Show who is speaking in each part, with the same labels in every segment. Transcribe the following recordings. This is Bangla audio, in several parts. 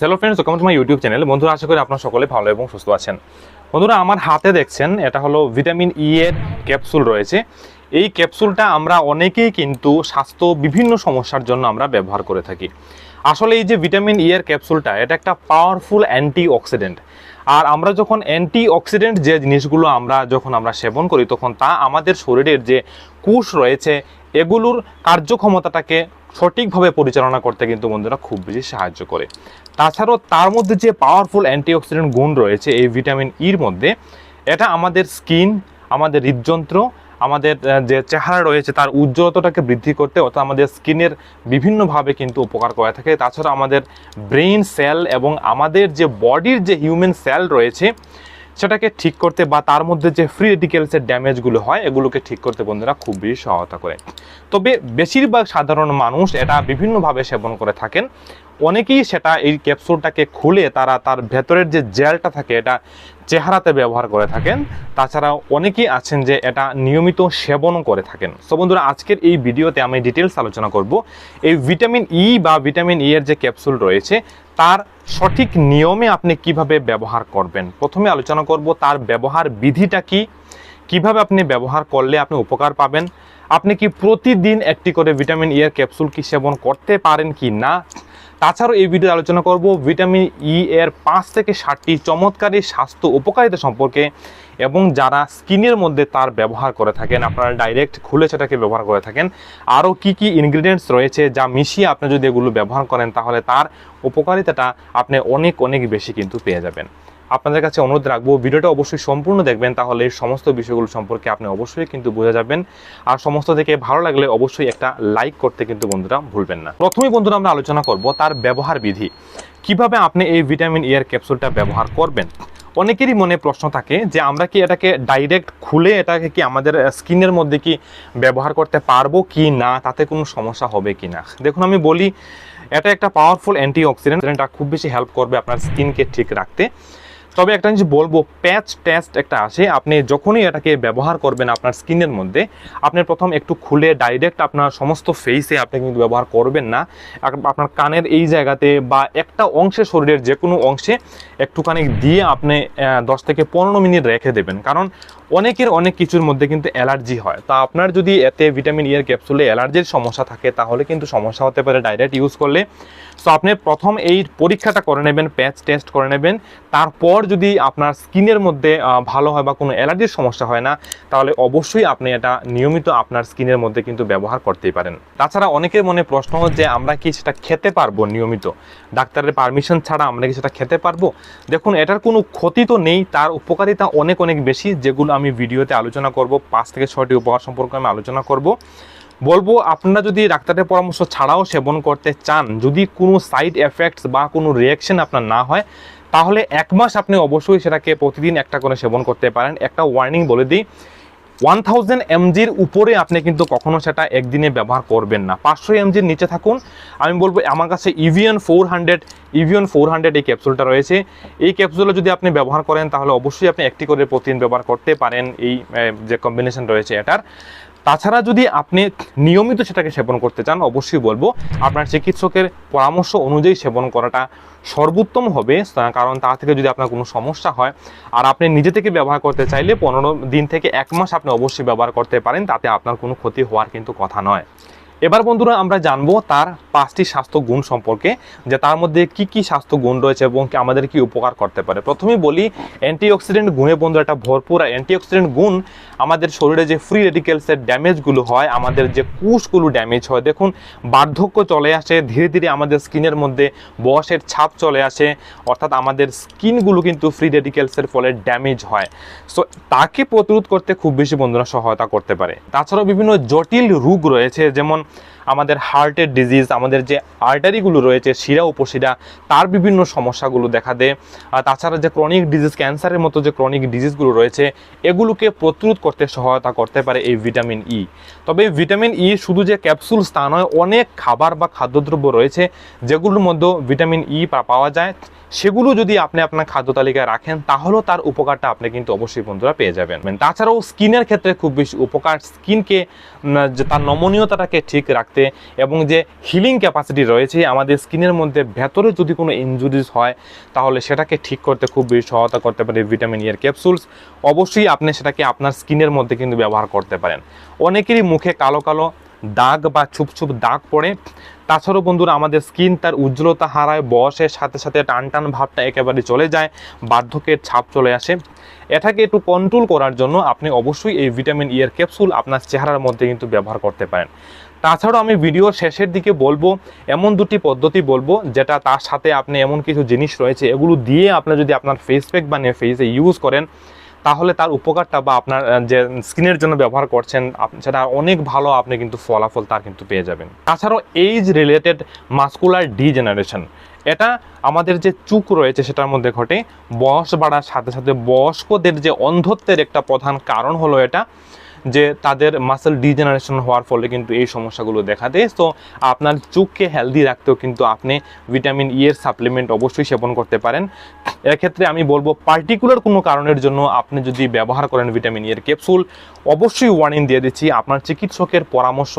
Speaker 1: Hello friends welcome my YouTube channel বন্ধুরা, আশা করি আপনারা সকলে ভালো এবং সুস্থ আছেন। বন্ধুরা, আমার হাতে দেখছেন, এটা হলো ভিটামিন ই এর ক্যাপসুল রয়েছে। এই ক্যাপসুলটা আমরা অনেকেই কিন্তু স্বাস্থ্য বিভিন্ন সমস্যার জন্য আমরা ব্যবহার করে থাকি। আসলে এই যে ভিটামিন ই এর ক্যাপসুলটা, এটা একটা পাওয়ারফুল অ্যান্টি অক্সিডেন্ট আর আমরা যখন অ্যান্টি অক্সিডেন্ট যে জিনিসগুলো আমরা যখন আমরা সেবন করি, তখন তা আমাদের শরীরের যে কুশ রয়েছে এগুলোর কার্যক্ষমতাটাকে সঠিকভাবে পরিচালনা করতে কিন্তু বন্ধুরা খুব বেশি সাহায্য করে। তাছাড়াও তার মধ্যে যে পাওয়ারফুল অ্যান্টিঅক্সিডেন্ট গুণ রয়েছে এই ভিটামিন ইর মধ্যে, এটা আমাদের স্কিন আমাদের হৃদযন্ত্র, আমাদের যে চেহারা রয়েছে তার উজ্জ্বলতাটাকে বৃদ্ধি করতে অর্থাৎ আমাদের স্কিনের বিভিন্নভাবে কিন্তু উপকার করে থাকে। তাছাড়া আমাদের ব্রেইন সেল এবং আমাদের যে বডির যে হিউম্যান সেল রয়েছে সেটাকে ঠিক করতে বা তার মধ্যে যে ফ্রি রেডিকেলসের ড্যামেজগুলো হয়, এগুলোকে ঠিক করতে বন্ধুরা খুব বেশি সহায়তা করে। তবে বেশিরভাগ সাধারণ মানুষ এটা বিভিন্নভাবে সেবন করে থাকেন। অনেকেই সেটা এই ক্যাপসুলটাকে খুলে তারা তার ভেতরের যে জেলটা থাকে, এটা চেহারাতে ব্যবহার করে থাকেন। তাছাড়া অনেকেই আছেন যে এটা নিয়মিত সেবনও করে থাকেন। সো বন্ধুরা, আজকের এই ভিডিওতে আমি ডিটেলস আলোচনা করব। এই ভিটামিন ই বা ভিটামিন ই এর যে ক্যাপসুল রয়েছে তার সঠিক নিয়মে আপনি কীভাবে ব্যবহার করবেন? প্রথমে আলোচনা করব তার ব্যবহার বিধিটা কি? কীভাবে আপনি ব্যবহার করলে আপনি উপকার পাবেন? আপনি কি প্রতিদিন একটি করে ভিটামিন ই এর ক্যাপসুল কি সেবন করতে পারেন কি না? তাছাড়াও এই ভিডিও আলোচনা করব ভিটামিন ই এর পাঁচ থেকে ষাটটি চমৎকারী স্বাস্থ্য উপকারিতা সম্পর্কে। এবং যারা স্কিনের মধ্যে তার ব্যবহার করে থাকেন, আপনারা ডাইরেক্ট খুলে সেটাকে ব্যবহার করে থাকেন। আরও কি কি ইনগ্রিডিয়েন্টস রয়েছে যা মিশিয়ে আপনি যদি এগুলো ব্যবহার করেন, তাহলে তার উপকারিতাটা আপনি অনেক অনেক বেশি কিন্তু পেয়ে যাবেন। আপনাদের কাছে অনুরোধ রাখব, ভিডিওটা অবশ্যই সম্পূর্ণ দেখবেন, তাহলে এই সমস্ত বিষয়গুলো সম্পর্কে আপনি অবশ্যই কিন্তু বোঝা যাবেন। আর সমস্ত থেকে ভালো লাগলে অবশ্যই একটা লাইক করতে কিন্তু বন্ধুরা ভুলবেন না। প্রথমেই বন্ধুরা আমরা আলোচনা করব তার ব্যবহার বিধি। কীভাবে আপনি এই ভিটামিন ই ক্যাপসুলটা ব্যবহার করবেন? অনেকেরই মনে প্রশ্ন থাকে যে আমরা কি এটাকে ডাইরেক্ট খুলে এটাকে কি আমাদের স্কিনের মধ্যে কি ব্যবহার করতে পারব কি না? তাতে কোনো সমস্যা হবে কি না? দেখুন, আমি বলি, এটা একটা পাওয়ারফুল অ্যান্টি অক্সিডেন্ট খুব বেশি হেল্প করবে আপনার স্কিনকে ঠিক রাখতে। তবে একটা জিনিস বলব, প্যাচ টেস্ট একটা আসে। আপনি যখনই এটাকে ব্যবহার করবেন আপনার স্কিনের মধ্যে, আপনি প্রথম একটু খুলে ডাইরেক্ট আপনার সমস্ত ফেসে আপনি কিন্তু ব্যবহার করবেন না। আপনার কানের এই জায়গাতে বা একটা অংশে শরীরের যে কোনো অংশে একটুখানি দিয়ে আপনি দশ থেকে পনেরো মিনিট রেখে দেবেন। কারণ অনেকের অনেক কিছুর মধ্যে কিন্তু অ্যালার্জি হয়। তা আপনার যদি এতে ভিটামিন ইয়ের ক্যাপসুলে অ্যালার্জির সমস্যা থাকে, তাহলে কিন্তু সমস্যা হতে পারে ডাইরেক্ট ইউজ করলে। সো আপনি প্রথম এই পরীক্ষাটা করে নেবেন প্যাচ টেস্ট করে নেবেন। তারপর যদি আপনার স্কিনের মধ্যে ভালো হয় বা কোনো অ্যালার্জির সমস্যা হয় না, তাহলে অবশ্যই আপনি এটা নিয়মিত আপনার স্কিনের মধ্যে কিন্তু ব্যবহার করতেই পারেন। তাছাড়া অনেকের মনে প্রশ্ন যে, আমরা কি সেটা খেতে পারব নিয়মিত? ডাক্তারের পারমিশন ছাড়া আমরা কি সেটা খেতে পারব? দেখুন, এটার কোনো ক্ষতি তো নেই, তার উপকারিতা অনেক অনেক বেশি, যেগুলো আমি ভিডিওতে আলোচনা করব, পাঁচ থেকে ছয়টি উপহার সম্পর্কে আমি আলোচনা করব। বলব, আপনারা যদি ডাক্তারের পরামর্শ ছাড়াও সেবন করতে চান, যদি কোনো সাইড এফেক্টস বা কোনো রিয়াকশন আপনার না হয়, তাহলে এক মাস আপনি অবশ্যই সেটাকে প্রতিদিন একটা করে সেবন করতে পারেন। একটা ওয়ার্নিং বলে দিই ওয়ান থাউজেন্ড এমজির উপরে আপনি কিন্তু কখনো সেটা একদিনে ব্যবহার করবেন না। পাঁচশো এমজির নিচে থাকুন। আমি বলব, আমার কাছে Evion four hundred Evion four hundred এই ক্যাপসুলটা রয়েছে। এই ক্যাপসুলটা যদি আপনি ব্যবহার করেন, তাহলে অবশ্যই আপনি একটি করে প্রতিদিন ব্যবহার করতে পারেন। এই যে কম্বিনেশন রয়েছে এটার। তাছাড়া যদি আপনি নিয়মিত সেটাকে সেবন করতে চান, অবশ্যই বলব আপনার চিকিৎসকের পরামর্শ অনুযায়ী সেবন করাটা সর্বোত্তম হবে, কারণ তা থেকে যদি আপনার কোনো সমস্যা হয় আর আপনি নিজে থেকে ব্যবহার করতে চাইলে পনেরো দিন থেকে এক মাস আপনি অবশ্যই ব্যবহার করতে পারেন, তাতে আপনার কোনো ক্ষতি হওয়ার কিন্তু কথা নয়। এবার বন্ধুরা আমরা জানব তার পাঁচটি স্বাস্থ্য গুণ সম্পর্কে, যে তার মধ্যে কি কি স্বাস্থ্য গুণ রয়েছে এবং আমাদের কি উপকার করতে পারে। প্রথমেই বলি অ্যান্টিঅক্সিডেন্ট গুণে বন্ধু একটা ভরপুর আর অ্যান্টিঅক্সিডেন্ট গুণ আমাদের শরীরে যে ফ্রি রেডিকেলসের ড্যামেজগুলো হয়, আমাদের যে কুশগুলো ড্যামেজ হয়, দেখুন, বার্ধক্য চলে আসে, ধীরে ধীরে আমাদের স্কিনের মধ্যে বয়সের ছাপ চলে আসে, অর্থাৎ আমাদের স্কিনগুলো কিন্তু ফ্রি রেডিকেলসের ফলে ড্যামেজ হয়। সো তাকে প্রতিরোধ করতে খুব বেশি বন্ধুরা সহায়তা করতে পারে। তাছাড়াও বিভিন্ন জটিল রোগ রয়েছে, যেমন আমাদের হার্টের ডিজিজ আমাদের যে আর্টারিগুলো রয়েছে, শিরা, উপশিরা, তার বিভিন্ন সমস্যাগুলো দেখা দেয়। তাছাড়া যে ক্রনিক ডিজিজ ক্যান্সারের মতো যে ক্রনিক ডিজিজগুলো রয়েছে, এগুলোকে প্রতিরোধ করতে সহায়তা করতে পারে এই ভিটামিন ই তবে এই ভিটামিন ই শুধু যে ক্যাপসুল তা নয়, অনেক খাবার বা খাদ্যদ্রব্য রয়েছে, যেগুলোর মধ্যে ভিটামিন ই পাওয়া যায়। সেগুলো যদি আপনি আপনার খাদ্য তালিকায় রাখেন, তাহলেও তার উপকারটা আপনি কিন্তু অবশ্যই বন্ধুরা পেয়ে যাবেন। তাছাড়াও স্কিনের ক্ষেত্রে খুব বেশি উপকার স্কিনকে তার নমনীয়তাটাকে ঠিক রাখতে এবং যে হিলিং ক্যাপাসিটি রয়েছে, আমাদের স্কিনের মধ্যে ভেতরে যদি কোনো ইনজুরিজ হয়, তাহলে সেটাকে ঠিক করতে খুব বেশি সহায়তা করতে পারে ভিটামিন ইয়ের ক্যাপসুলস অবশ্যই আপনি সেটাকে আপনার স্কিনের মধ্যে কিন্তু ব্যবহার করতে পারেন। অনেকেরই মুখে কালো কালো দাগ বা ছুপ ছুপ দাগ পড়ে। তাছাড়াও বন্ধুরা, আমাদের স্কিন তার উজ্জ্বলতা হারায়, বয়সের সাথে সাথে টান টান ভাবটা একেবারে চলে যায়, বার্ধক্যের ছাপ চলে আসে। এটাকে একটু কন্ট্রোল করার জন্য আপনি অবশ্যই এই ভিটামিন ই এর ক্যাপসুল আপনার চেহারার মধ্যে কিন্তু ব্যবহার করতে পারেন। তাছাড়াও আমি ভিডিওর শেষের দিকে বলব, এমন দুটি পদ্ধতি বলব, যেটা তার সাথে আপনি এমন কিছু জিনিস রয়েছে, এগুলো দিয়ে আপনি যদি আপনার ফেস প্যাক বানিয়ে ফেসে ইউজ করেন তাহলে তার উপকারটা বা আপনার যে স্কিনের জন্য ব্যবহার করছেন সেটা অনেক ভালো আপনি কিন্তু ফলাফল তার কিন্তু পেয়ে যাবেন। তাছাড়াও এইজ রিলেটেড মাস্কুলার ডিজেনারেশন এটা আমাদের যে চুক রয়েছে সেটার মধ্যে ঘটে। বয়স বাড়ার সাথে সাথে বয়স্কদের যে অন্ধত্বের একটা প্রধান কারণ হলো এটা। যে তাদের মাসেল ডিজেনারেশন হওয়ার ফলে কিন্তু এই সমস্যাগুলো দেখা দেয় তো আপনার চোখকে হেলদি রাখতেও কিন্তু আপনি ভিটামিন ই এর সাপ্লিমেন্ট অবশ্যই সেবন করতে পারেন। এক্ষেত্রে আমি বলব পার্টিকুলার কোনো কারণের জন্য আপনি যদি ব্যবহার করেন ভিটামিন ই এর ক্যাপসুল অবশ্যই ওয়ার্নিং দিয়ে দিচ্ছি, আপনার চিকিৎসকের পরামর্শ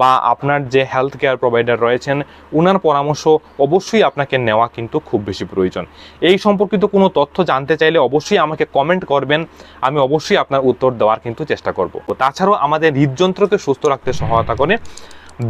Speaker 1: বা আপনার যে হেলথ কেয়ার প্রোভাইডার রয়েছেন ওনার পরামর্শ অবশ্যই আপনাকে নেওয়া কিন্তু খুব বেশি প্রয়োজন। এই সম্পর্কিত কোনো তথ্য জানতে চাইলে অবশ্যই আমাকে কমেন্ট করবেন, আমি অবশ্যই আপনার উত্তর দেওয়ার কিন্তু চেষ্টা করব। তাছাড়াও আমাদের হৃদযন্ত্রকে সুস্থ রাখতে সহায়তা করে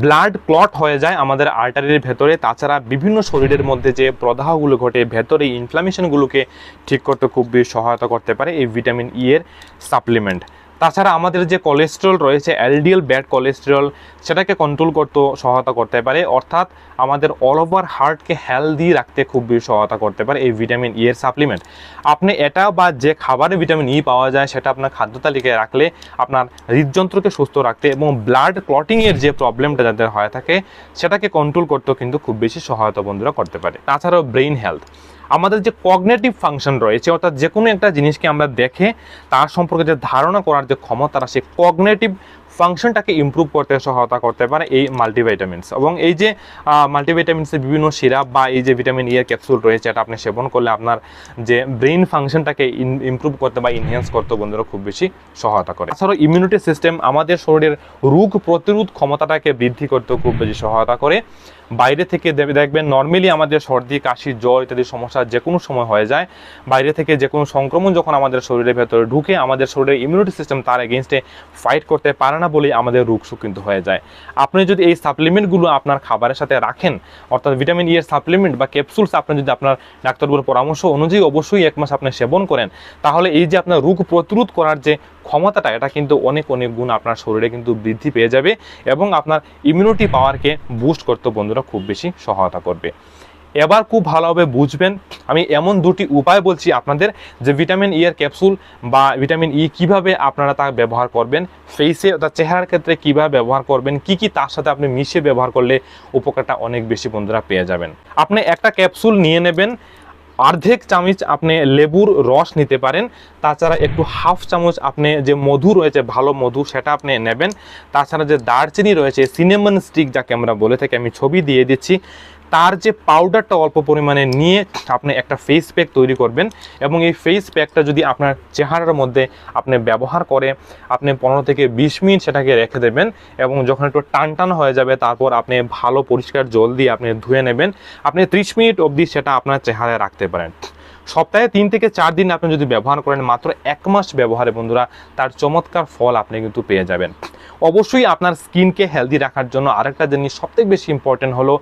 Speaker 1: ব্লাড ক্লট হয়ে যায় আমাদের আর্টারির ভেতরে। তাছাড়া বিভিন্ন শরীরের মধ্যে যে প্রদাহগুলো ঘটে, ভেতরে ইনফ্লামেশনগুলোকে ঠিক করতে খুব বেশি সহায়তা করতে পারে এই ভিটামিন ই এর সাপ্লিমেন্ট তাছাড়া আমাদের যে কোলেস্টেরল রয়েছে এলডিএল ব্যাড কোলেস্টেরল সেটাকে কন্ট্রোল করতে, সহায়তা করতে পারে। অর্থাৎ আমাদের অল ওভার হার্টকে হেলদি রাখতে খুব বেশি সহায়তা করতে পারে এই ভিটামিন ই এর সাপ্লিমেন্ট আপনি এটা বা যে খাবারে ভিটামিন ই পাওয়া যায়, সেটা আপনার খাদ্য তালিকায় রাখলে আপনার হৃদযন্ত্রকে সুস্থ রাখতে এবং ব্লাড ক্লটিংয়ের যে প্রবলেমটা যাদের হয়ে থাকে, সেটাকে কন্ট্রোল করতেও কিন্তু খুব বেশি সহায়তা বন্ধুরা করতে পারে। তাছাড়াও ব্রেইন হেলথ আমাদের যে কগনেটিভ ফাংশন রয়েছে, অর্থাৎ যে কোনো একটা জিনিসকে আমরা দেখে, তার সম্পর্কে যে ধারণা করার যে ক্ষমতাটা সেই কগনেটিভ ফাংশনটাকে ইমপ্রুভ করতে, সহায়তা করতে পারে এই মাল্টিভিটামিনস এবং এই যে মাল্টিভিটামিনসের বিভিন্ন সিরাপ বা এই যে ভিটামিন ই এর ক্যাপসুল রয়েছে, এটা আপনি সেবন করলে আপনার যে ব্রেইন ফাংশনটাকে ইমপ্রুভ করতে বা ইনহ্যান্স করতে বন্ধুরা খুব বেশি সহায়তা করে। এছাড়াও ইমিউনিটি সিস্টেম আমাদের শরীরের রোগ প্রতিরোধ ক্ষমতাটাকে বৃদ্ধি করতেও খুব বেশি সহায়তা করে। বাইরে থেকে দেখবেন নর্মালি আমাদের সর্দি, কাশি, জ্বর ইত্যাদি সমস্যা যে কোনো সময় হয়ে যায়। বাইরে থেকে যে কোনো সংক্রমণ যখন আমাদের শরীরের ভেতরে ঢুকে, আমাদের শরীরের ইমিউনিটি সিস্টেম তার এগেনস্টে ফাইট করতে পারে না বলেই আমাদের রোগ সুখ কিন্তু হয়ে যায়। আপনি যদি এই সাপ্লিমেন্টগুলো আপনার খাবারের সাথে রাখেন, অর্থাৎ ভিটামিন ই এর সাপ্লিমেন্ট বা ক্যাপসুলস আপনি যদি আপনার ডাক্তারগুলোর পরামর্শ অনুযায়ী অবশ্যই এক মাস আপনি সেবন করেন, তাহলে এই যে আপনার রোগ প্রতিরোধ করার যে ক্ষমতাটা, এটা কিন্তু অনেক অনেক গুণ আপনার শরীরে কিন্তু বৃদ্ধি পেয়ে যাবে এবং আপনার ইমিউনিটি পাওয়ারকে বুস্ট করতে বন্ধুরা খুব বেশি সহায়তা করবে। এবার খুব ভালোভাবে বুঝবেন। আমি এমন দুটি উপায় বলছি আপনাদের যে ভিটামিন ই এর ক্যাপসুল বা ভিটামিন ই কীভাবে আপনারা তা ব্যবহার করবেন ফেসে অর্থাৎ চেহারার ক্ষেত্রে কীভাবে ব্যবহার করবেন, কি কি তার সাথে আপনি মিশিয়ে ব্যবহার করলে উপকারটা অনেক বেশি বন্ধুরা পেয়ে যাবেন। আপনি একটা ক্যাপসুল নিয়ে নেবেন, অর্ধেক চামচ আপনি লেবুর রস নিতে পারেন, তাছাড়া একটু হাফ চামচ আপনি যে মধু রয়েছে, ভালো মধু সেটা আপনি নেবেন, তাছাড়া যে দারচিনি রয়েছে সিনেমন স্টিক যাকে আমরা বলে থাকি, আমি ছবি দিয়ে দিচ্ছি তার যে পাউডারটা অল্প পরিমাণে নিয়ে আপনি একটা ফেস প্যাক তৈরি করবেন এবং এই ফেস প্যাকটা যদি আপনার চেহারার মধ্যে আপনি ব্যবহার করে, আপনি পনেরো থেকে বিশ মিনিট সেটাকে রেখে দেবেন এবং যখন একটু টান টান হয়ে যাবে, তারপর আপনি ভালো পরিষ্কার জল দিয়ে আপনি ধুয়ে নেবেন। আপনি ত্রিশ মিনিট অবধি সেটা আপনার চেহারায় রাখতে পারেন। সপ্তাহে তিন থেকে চার দিন আপনি যদি ব্যবহার করেন, মাত্র এক মাস ব্যবহারে বন্ধুরা, তার চমৎকার ফল আপনি কিন্তু পেয়ে যাবেন। অবশ্যই আপনার স্কিনকে হেলদি রাখার জন্য আরেকটা জিনিস সবথেকে বেশি ইম্পর্টেন্ট হলো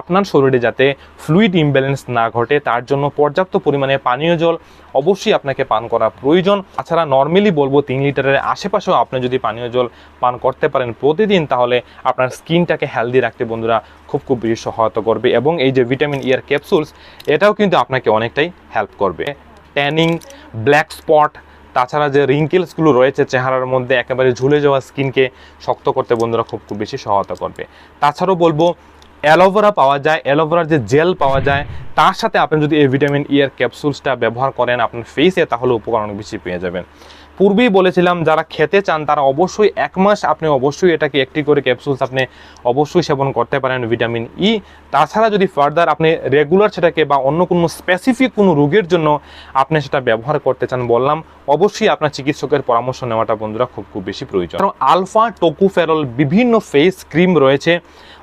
Speaker 1: আপনার শরীরে যাতে ফ্লুইড ইমব্যালেন্স না ঘটে, তার জন্য পর্যাপ্ত পরিমাণে পানীয় জল অবশ্যই আপনাকে পান করা প্রয়োজন। তাছাড়া নর্মালি বলব তিন লিটারের আশেপাশেও আপনি যদি পানীয় জল পান করতে পারেন প্রতিদিন, তাহলে আপনার স্কিনটাকে হেলদি রাখতে বন্ধুরা খুব খুব বেশি সহায়তা করবে। এবং এই যে ভিটামিন ই এর ক্যাপসুলস এটাও কিন্তু আপনাকে অনেকটাই হেল্প করবে। ট্যানিং ব্ল্যাক স্পট তাছাড়া যে রিঙ্কেলসগুলো রয়েছে চেহারার মধ্যে একেবারে ঝুলে যাওয়া স্কিনকে শক্ত করতে বন্ধুরা খুব খুব বেশি সহায়তা করবে। তাছাড়াও বলব অ্যালোভেরা পাওয়া যায় অ্যালোভেরার যে জেল পাওয়া যায়, তার সাথে আপনি যদি এই ভিটামিন ই এর ক্যাপসুলসটা ব্যবহার করেন, আপনার ফেসে তাহলে উপকার অনেক বেশি পেয়ে যাবেন। পূর্বেই বলেছিলাম, যারা খেতে চান তারা অবশ্যই এক মাস আপনি অবশ্যই এটাকে একটি করে ক্যাপসুলস আপনি অবশ্যই সেবন করতে পারেন ভিটামিন ই তাছাড়া যদি ফার্দার আপনি রেগুলার সেটাকে বা অন্য কোনো স্পেসিফিক কোনো রোগের জন্য আপনি সেটা ব্যবহার করতে চান বললাম অবশ্যই আপনার চিকিৎসকের পরামর্শ নেওয়াটা বন্ধুরা খুব খুব বেশি প্রয়োজন। কারণ আলফা, টোকুফেরল বিভিন্ন ফেস ক্রিম রয়েছে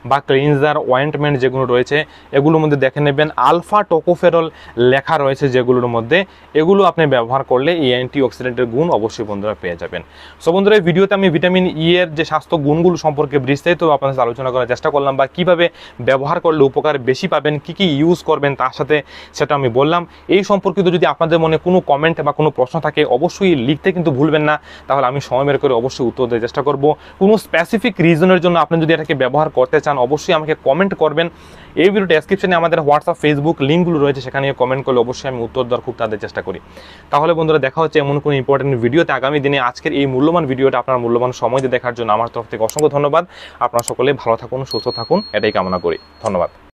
Speaker 1: বা ক্লিনজার ওয়েন্টমেন্ট যেগুলো রয়েছে, এগুলোর মধ্যে দেখে নেবেন। আলফা, টোকোফেরল লেখা রয়েছে যেগুলোর মধ্যে, এগুলো আপনি ব্যবহার করলে এই অ্যান্টি অক্সিডেন্টের গুণ অবশ্যই বন্ধুরা পেয়ে যাবেন। সো বন্ধুরা, এই ভিডিওতে আমি ভিটামিন ই এর যে স্বাস্থ্য গুণগুলো সম্পর্কে বিস্তারিত আপনাদের আলোচনা করার চেষ্টা করলাম বা কীভাবে ব্যবহার করলে উপকার বেশি পাবেন, কি কি ইউজ করবেন তার সাথে সেটা আমি বললাম। এই সম্পর্কিত যদি আপনাদের মনে কোনো কমেন্ট বা কোনো প্রশ্ন থাকে অবশ্যই লিখতে কিন্তু ভুলবেন না। তাহলে আমি সময় বের করে অবশ্যই উত্তর দেওয়ার চেষ্টা করব। কোনো স্পেসিফিক রিজনের জন্য আপনি যদি এটাকে ব্যবহার করতে চান, অবশ্যই আমাকে কমেন্ট করবেন। এই ভিডিও ডেসক্রিপশনে আমাদের হোয়াটসঅ্যাপ ফেসবুক লিঙ্কগুলো রয়েছে, সেখানে কমেন্ট করলে অবশ্যই আমি উত্তর দেওয়ার খুব তাদের চেষ্টা করি। তাহলে বন্ধুরা, দেখা হচ্ছে এমন কোনো ইম্পর্টেন্ট ভিডিওতে আগামী দিনে। আজকের এই মূল্যবান ভিডিওটা আপনার মূল্যবান সময় দিয়ে দেখার জন্য আমার তরফ থেকে অসংখ্য ধন্যবাদ। আপনারা সকলে ভালো থাকুন, সুস্থ থাকুন, এটাই কামনা করি। ধন্যবাদ।